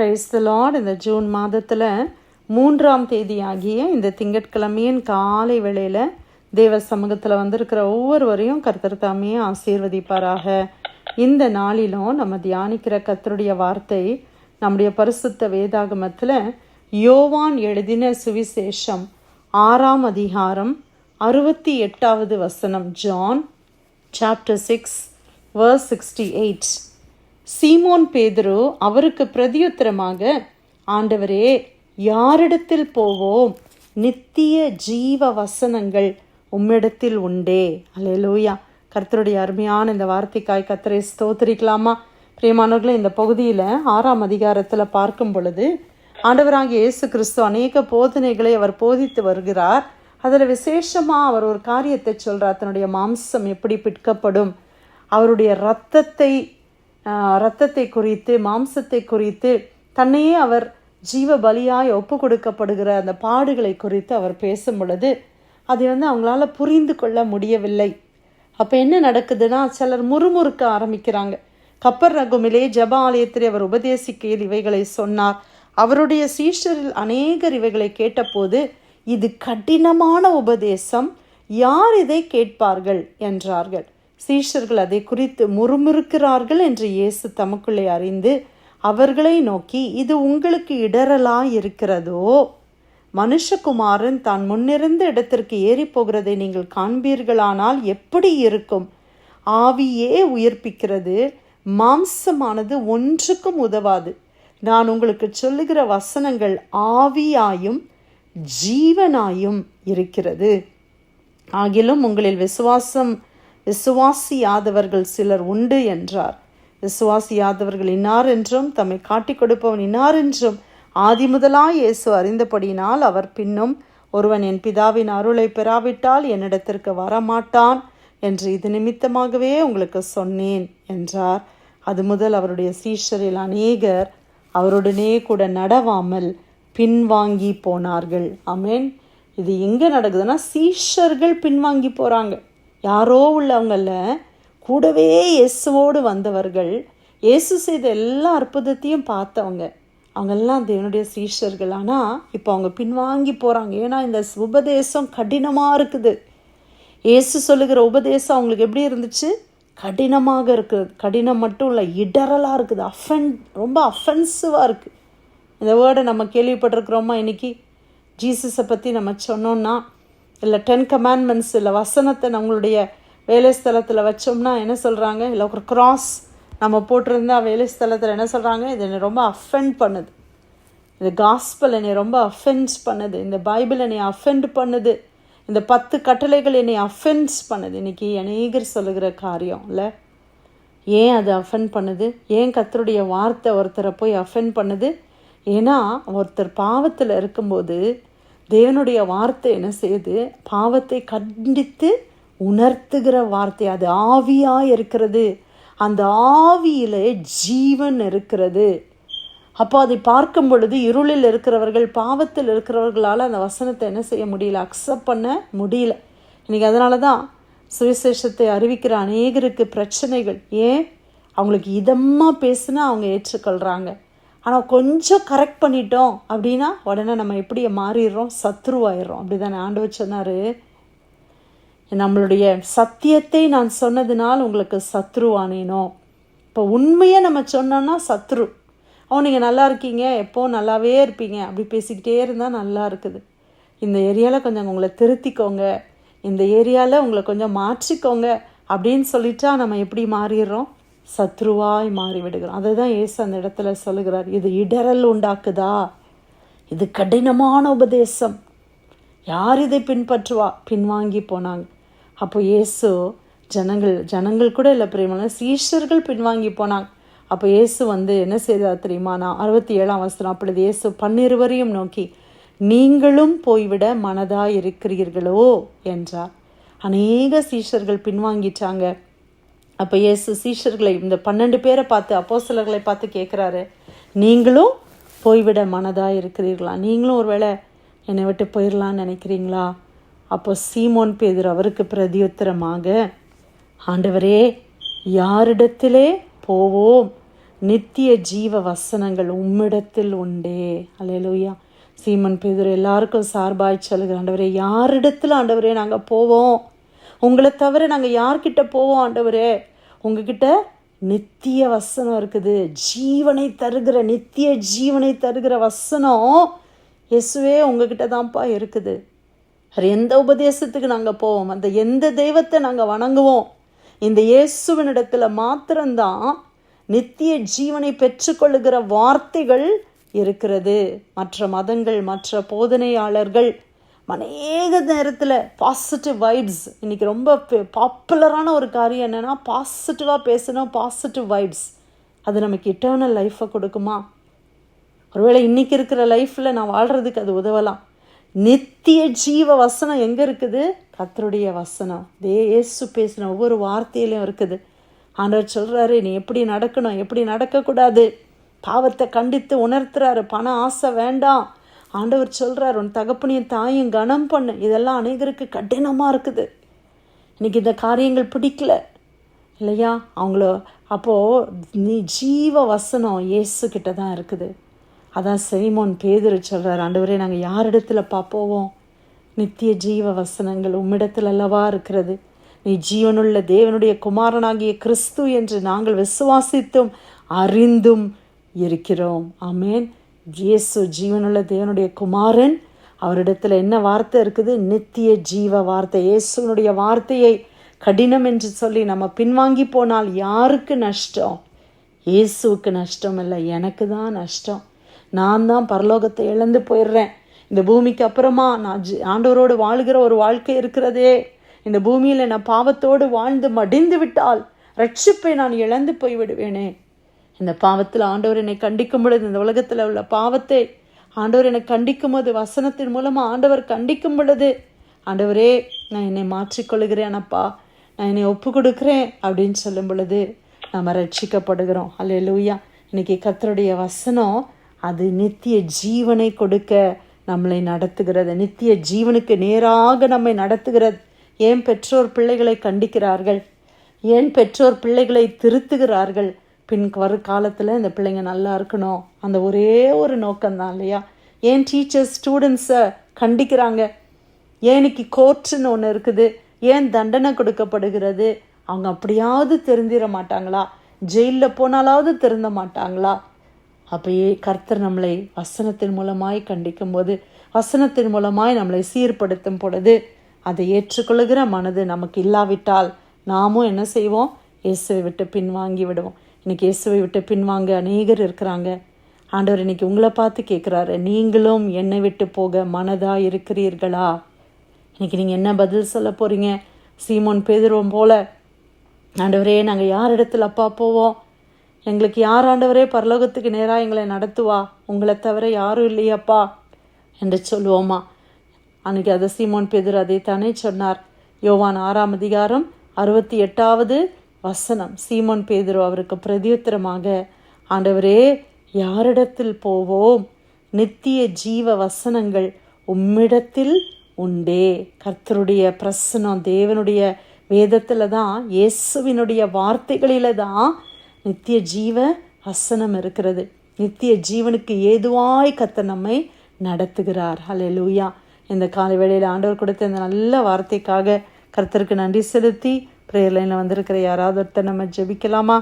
Price the lord இந்த June மாதத்தில் மூன்றாம் தேதி ஆகிய இந்த திங்கட்கிழமையின் காலை வேளையில் தேவ சமூகத்தில் வந்திருக்கிற ஒவ்வொருவரையும் கர்த்தர் தாமே ஆசீர்வதிப்பாராக. இந்த நாளிலும் நம்ம தியானிக்கிற கர்த்தருடைய வார்த்தை நம்முடைய பரிசுத்த வேதாகமத்தில் யோவான் எழுதின சுவிசேஷம் ஆறாம் அதிகாரம் அறுபத்தி எட்டாவது வசனம் John chapter six verse sixty eight சீமோன் பேதுரு அவருக்கு பிரதியுத்தரமாக ஆண்டவரே யாரிடத்தில் போவோம்? நித்திய ஜீவ வசனங்கள் உம்மிடத்தில் உண்டே. அலையலூயா கர்த்தருடைய அருமையான இந்த வார்த்தைக்காய் கர்த்தரை ஸ்தோத்திரிக்கலாமா? பிரியமானவர்களை இந்த பகுதியில் ஆறாம் அதிகாரத்தில் பார்க்கும் பொழுது ஆண்டவராகிய இயேசு கிறிஸ்து அநேக போதனைகளை அவர் போதித்து வருகிறார். அதில் விசேஷமாக அவர் ஒரு காரியத்தை சொல்கிறார் தன்னுடைய மாம்சம் எப்படி பிற்கப்படும் அவருடைய இரத்தத்தை இரத்தத்தை குறித்து மாம்சத்தை குறித்து தன்னையே அவர் ஜீவ பலியாய் ஒப்பு கொடுக்கப்படுகிற அந்த பாடுகளை குறித்து அவர் பேசும் பொழுது அதை வந்து அவங்களால புரிந்து கொள்ள முடியவில்லை. அப்போ என்ன நடக்குதுன்னா சிலர் முறுமுறுக்க ஆரம்பிக்கிறாங்க. கப்பர் ரகுமிலே ஜப ஆலயத்தில் அவர் உபதேசிக்கையில் இவைகளை சொன்னார். அவருடைய சீஷரில் அநேகர் இவைகளை கேட்டபோது இது கடினமான உபதேசம். யார் இதை கேட்பார்கள்? என்றார்கள். சீஷர்கள் அதை குறித்து முறுமுறுக்கிறார்கள் என்று இயேசு தமக்குள்ளே அறிந்து அவர்களை நோக்கி இது உங்களுக்கு இடரலாய் இருக்கிறதோ மனுஷகுமாரன் தான் முன்னிருந்த இடத்திற்கு ஏறி போகிறதை நீங்கள் காண்பீர்களானால் எப்படி இருக்கும்? ஆவியே உயிர்ப்பிக்கிறது மாம்சமானது ஒன்றுக்கும் உதவாது. நான் உங்களுக்கு சொல்லுகிற வசனங்கள் ஆவியாயும் ஜீவனாயும் இருக்கிறது. ஆகிலும் உங்களில் விசுவாசம் விசுவாசியாதவர்கள் சிலர் உண்டு என்றார். விசுவாசியாதவர்கள் இன்னார் என்றும் தம்மை காட்டிக் கொடுப்பவன் இன்னார் என்றும் ஆதி முதலாய் இயேசு அறிந்தபடியினால் அவர் பின்னும் ஒருவன் என் பிதாவின் அருளை பெறாவிட்டால் என்னிடத்திற்கு வரமாட்டான் என்று இது நிமித்தமாகவே உங்களுக்கு சொன்னேன் என்றார். அது முதல் அவருடைய சீஷரில் அநேகர் அவருடனே கூட நடவாமல் பின்வாங்கி போனார்கள். அமேன் இது எங்கே நடக்குதுன்னா சீஷர்கள் பின்வாங்கி போகிறாங்க யாரோ உள்ளவங்கள கூடவே இயேசுவோடு வந்தவர்கள் இயேசு செய்த எல்லா அற்புதத்தையும் பார்த்தவங்க. அவங்கெல்லாம் தேவனுடைய சீஷர்கள். ஆனால் இப்போ அவங்க பின்வாங்கி போகிறாங்க ஏன்னா இந்த உபதேசம் கடினமாக இருக்குது. இயேசு சொல்லுகிற உபதேசம் அவங்களுக்கு எப்படி இருந்துச்சு? கடினமாக இருக்குது. கடினம் மட்டும் இல்லை இடரலாக இருக்குது. அஃபென் ரொம்ப அஃபென்சிவாக இருக்குது இந்த வேர்டை நம்ம கேள்விப்பட்டிருக்கிறோமா இன்னைக்கு? ஜீசஸை பற்றி நம்ம சொன்னோன்னா இல்லை டென் கமாண்ட்மெண்ட்ஸ் இல்லை வசனத்தை நம்மளுடைய வேலை ஸ்தலத்தில் வச்சோம்னா என்ன சொல்கிறாங்க இல்லை ஒரு கிராஸ் நம்ம போட்டிருந்தா வேலை ஸ்தலத்தில் என்ன சொல்கிறாங்க இது என்னை ரொம்ப அஃபெண்ட் பண்ணுது. இந்த காஸ்பல் என்னை ரொம்ப அஃபென்ஸ் பண்ணுது. இந்த பைபிள் என்னை அஃபெண்ட் பண்ணுது. இந்த பத்து கட்டளைகள் என்னை அஃபென்ஸ் பண்ணுது. இன்னைக்கு அநேகர் சொல்லுகிற காரியம் இல்லை? ஏன் அது அஃபெண்ட் பண்ணுது? ஏன் கத்தருடைய வார்த்தை ஒருத்தரை போய் அஃபெண்ட் பண்ணுது? ஏன்னா ஒருத்தர் பாவத்தில் இருக்கும்போது தேவனுடைய வார்த்தை என்ன செய்யுது? பாவத்தை கண்டித்து உணர்த்துகிற வார்த்தை. அது ஆவியாக இருக்கிறது. அந்த ஆவியில் ஜீவன் இருக்கிறது. அப்போ அதை பார்க்கும் பொழுது இருளில் இருக்கிறவர்கள் பாவத்தில் இருக்கிறவர்களால் அந்த வசனத்தை என்ன செய்ய முடியல? அக்செப்ட் பண்ண முடியல. இன்றைக்கி அதனால தான் சுவிசேஷத்தை அறிவிக்கிற அநேகருக்கு பிரச்சனைகள். ஏன்? அவங்களுக்கு இதமாக பேசுனா அவங்க ஏற்றுக்கொள்கிறாங்க ஆனால் கொஞ்சம் கரெக்ட் பண்ணிட்டோம் அப்படின்னா உடனே நம்ம எப்படி மாறிடுறோம்? சத்ருவாயிடுறோம். அப்படி தானே ஆண்டவர் சொன்னார். நம்மளுடைய சத்தியத்தை நான் சொன்னதுனால் உங்களுக்கு சத்ருவானேனோ இப்போ உண்மையை நம்ம சொன்னோன்னா சத்ரு. அவன் நீங்கள் நல்லா இருக்கீங்க. எப்போ நல்லாவே இருப்பீங்க. அப்படி பேசிக்கிட்டே இருந்தால் நல்லா இருக்குது. இந்த ஏரியாவில் கொஞ்சம் உங்களை திருத்திக்கோங்க. இந்த ஏரியாவில் உங்களை கொஞ்சம் மாற்றிக்கோங்க அப்படின்னு சொல்லிட்டா நம்ம எப்படி மாறிடுறோம்? சத்ருவாய் மாறிவிடுகிறோம் அதை தான் ஏசு அந்த இடத்துல சொல்லுகிறார் இது இடரல் உண்டாக்குதா? இது கடினமான உபதேசம். யார் இதை பின்பற்றுவா? பின்வாங்கி போனாங்க. அப்போ இயேசு ஜனங்கள் ஜனங்கள் கூட இல்லை பிரியமான சீஷர்கள் பின்வாங்கி போனாங்க. அப்போ இயேசு வந்து என்ன செய்தார் தெரியுமா? நான் அறுபத்தி ஏழாம் வசனம் அப்பொழுது இயேசு பன்னிருவரையும் நோக்கி நீங்களும் போய்விட மனதாக இருக்கிறீர்களோ என்றார். அநேக சீஷர்கள் பின்வாங்கிட்டாங்க. அப்போ இயேசு சீஷர்களை இந்த பன்னெண்டு பேரை பார்த்து அப்போஸ்தலர்களை பார்த்து கேட்குறாரு நீங்களும் போய்விட மனதாக இருக்கிறீர்களா? நீங்களும் ஒருவேளை என்னை விட்டு போயிடலான்னு நினைக்கிறீங்களா? அப்போ சீமோன் பேதர் அவருக்கு பிரதியுத்தரமாக ஆண்டவரே யாரிடத்திலே போவோம்? நித்திய ஜீவ வசனங்கள் உம்மிடத்தில் உண்டே. அலையலூயா சீமன் பேதர் எல்லாருக்கும் சார்பாய் சொல்லுகிற ஆண்டவரே யாரிடத்தில் ஆண்டவரே நாங்கள் போவோம்? உங்களை தவிர நாங்கள் யார்கிட்ட போவோம் ஆண்டவரே? உங்ககிட்ட நித்திய வசனம் இருக்குது. ஜீவனை தருகிற நித்திய ஜீவனை தருகிற வசனம் இயேசுவே உங்ககிட்ட தான்ப்பா இருக்குது. வேறு எந்த உபதேசத்துக்கு நாங்கள் போவோம்? அந்த எந்த தெய்வத்தை நாங்கள் வணங்குவோம்? இந்த இயேசுவினிடத்தில் மாத்திரம்தான் நித்திய ஜீவனை பெற்றுக்கொள்ளுகிற வார்த்தைகள் இருக்கிறது. மற்ற மதங்கள் மற்ற போதனையாளர்கள் அநேக நேரத்தில் பாசிட்டிவ் வைப்ஸ் இன்றைக்கி ரொம்ப பாப்புலரான ஒரு காரியம் என்னென்னா பாசிட்டிவாக பேசணும் பாசிட்டிவ் வைப்ஸ் அது நமக்கு இட்டர்னல் லைஃப்பை கொடுக்குமா? ஒருவேளை இன்றைக்கி இருக்கிற லைஃப்பில் நான் வாழ்கிறதுக்கு அது உதவலாம். நித்திய ஜீவ வசனம் எங்கே இருக்குது? கத்தருடைய வசனம். தே இயேசு பேசின ஒவ்வொரு வார்த்தையிலையும் இருக்குது. ஆண்டவர் சொல்கிறாரு நீ எப்படி நடக்கணும்? எப்படி நடக்கக்கூடாது? பாவத்தை கண்டித்து உணர்த்துறாரு. பண ஆசை வேண்டாம். ஆண்டவர் சொல்கிறார் உன் தகப்பனையும் தாயும் கனம் பண்ணு. இதெல்லாம் அநேகருக்கு கடினமாக இருக்குது. இன்னைக்கு இந்த காரியங்கள் பிடிக்கல. இல்லையா? அவங்கள அப்போது நீ ஜீவ வசனம் இயேசு கிட்ட தான் இருக்குது. அதான் செரிமோன் பேதுரு சொல்கிறார் ஆண்டவரே நாங்கள் யாரிடத்தில் பார்ப்போவோம்? நித்திய ஜீவ வசனங்கள் உம்மிடத்தில் அல்லவா இருக்கிறது. நீ ஜீவனுள்ள தேவனுடைய குமாரனாகிய கிறிஸ்து என்று நாங்கள் விசுவாசித்தும் அறிந்தும் இருக்கிறோம். ஆமேன். இயேசு ஜீவனுள்ள தேவனுடைய குமாரன் அவரிடத்துல என்ன வார்த்தை இருக்குது? நித்திய ஜீவ வார்த்தை. இயேசுனுடைய வார்த்தையை கடினம் என்று சொல்லி நம்ம பின்வாங்கி போனால் யாருக்கு நஷ்டம்? இயேசுவுக்கு நஷ்டம் இல்லை எனக்கு தான் நஷ்டம். நான் தான் பரலோகத்தை இழந்து போயிடுறேன். இந்த பூமிக்கு அப்புறமா நான் ஜி ஆண்டவரோடு வாழ்கிற ஒரு வாழ்க்கை இருக்கிறதே. இந்த பூமியில் நான் பாவத்தோடு வாழ்ந்து மடிந்து விட்டால் ரட்சிப்பை நான் இழந்து போய் விடுவேனே இந்த பாவத்தில் ஆண்டவர் என்னை கண்டிக்கும் பொழுது இந்த உலகத்தில் உள்ள பாவத்தை ஆண்டவர் என்னை கண்டிக்கும் போது வசனத்தின் மூலமாக ஆண்டவர் கண்டிக்கும் பொழுது ஆண்டவரே நான் என்னை மாற்றிக்கொள்கிறேன் அப்பா. நான் என்னை ஒப்பு கொடுக்குறேன் அப்படின்னு சொல்லும் பொழுது நம்ம ரட்சிக்கப்படுகிறோம். அல்ல லூயா இன்னைக்கு கத்தருடைய வசனம் அது நித்திய ஜீவனை கொடுக்க நம்மளை நடத்துகிறது. நித்திய ஜீவனுக்கு நேராக நம்மை நடத்துகிறது. ஏன் பெற்றோர் பிள்ளைகளை கண்டிக்கிறார்கள்? ஏன் பெற்றோர் பிள்ளைகளை திருத்துகிறார்கள்? பின் வரு காலத்தில் இந்த பிள்ளைங்க நல்லா இருக்கணும். அந்த ஒரே ஒரு நோக்கம்தான் இல்லையா? ஏன் டீச்சர்ஸ் ஸ்டூடெண்ட்ஸை கண்டிக்கிறாங்க? ஏன் இன்னைக்கு கோர்ட்டுன்னு ஒன்று இருக்குது? ஏன் தண்டனை கொடுக்கப்படுகிறது? அவங்க அப்படியாவது தெரிஞ்சிட மாட்டாங்களா? ஜெயிலில் போனாலாவது திருந்த மாட்டாங்களா? அப்பயே கர்த்தர் நம்மளை வசனத்தின் மூலமாய் கண்டிக்கும் போது வசனத்தின் மூலமாய் நம்மளை சீர்படுத்தும் பொழுது அதை ஏற்றுக்கொள்கிற மனது நமக்கு இல்லாவிட்டால் நாமும் என்ன செய்வோம்? இயேசுவை விட்டு பின்வாங்கி விடுவோம். இன்னைக்கு இயேசுவை விட்டு பின்வாங்க அநேகர் இருக்கிறாங்க. ஆண்டவர் இன்னைக்கு உங்களை பார்த்து கேட்குறாரு நீங்களும் என்னை விட்டு போக மனதாக இருக்கிறீர்களா இன்னைக்கு நீங்கள் என்ன பதில் சொல்ல போகிறீங்க சீமோன் பேதுருவோம் போல ஆண்டவரே நாங்கள் யார் இடத்துல அப்பா போவோம்? எங்களுக்கு யார் ஆண்டவரே பரலோகத்துக்கு நேராக எங்களை நடத்துவா? உங்களை தவிர யாரும் இல்லையப்பா? என்று சொல்லுவோமா? அன்னைக்கு அதை சீமோன் பேதுரு அதை தானே சொன்னார். யோவான் ஆறாம் அதிகாரம் அறுபத்தி எட்டாவது வசனம். சீமோன் பேதுரு அவருக்கு பிரதியுத்தரமாக ஆண்டவரே யாரிடத்தில் போவோம்? நித்திய ஜீவ வசனங்கள் உம்மிடத்தில் உண்டே. கர்த்தருடைய பிரசனம் தேவனுடைய வேதத்தில் தான் இயேசுவினுடைய வார்த்தைகளில் தான் நித்திய ஜீவ வசனம் இருக்கிறது. நித்திய ஜீவனுக்கு ஏதுவாய் கத்த நம்மை நடத்துகிறார். ஹலே லூயா இந்த காலை வேளையில் ஆண்டவர் கொடுத்த இந்த நல்ல வார்த்தைக்காக கர்த்தருக்கு நன்றி செலுத்தி ப்ரேயர் லைனில் வந்திருக்கிற யாராவது ஒருத்தர் நம்ம ஜெபிக்கலாமா?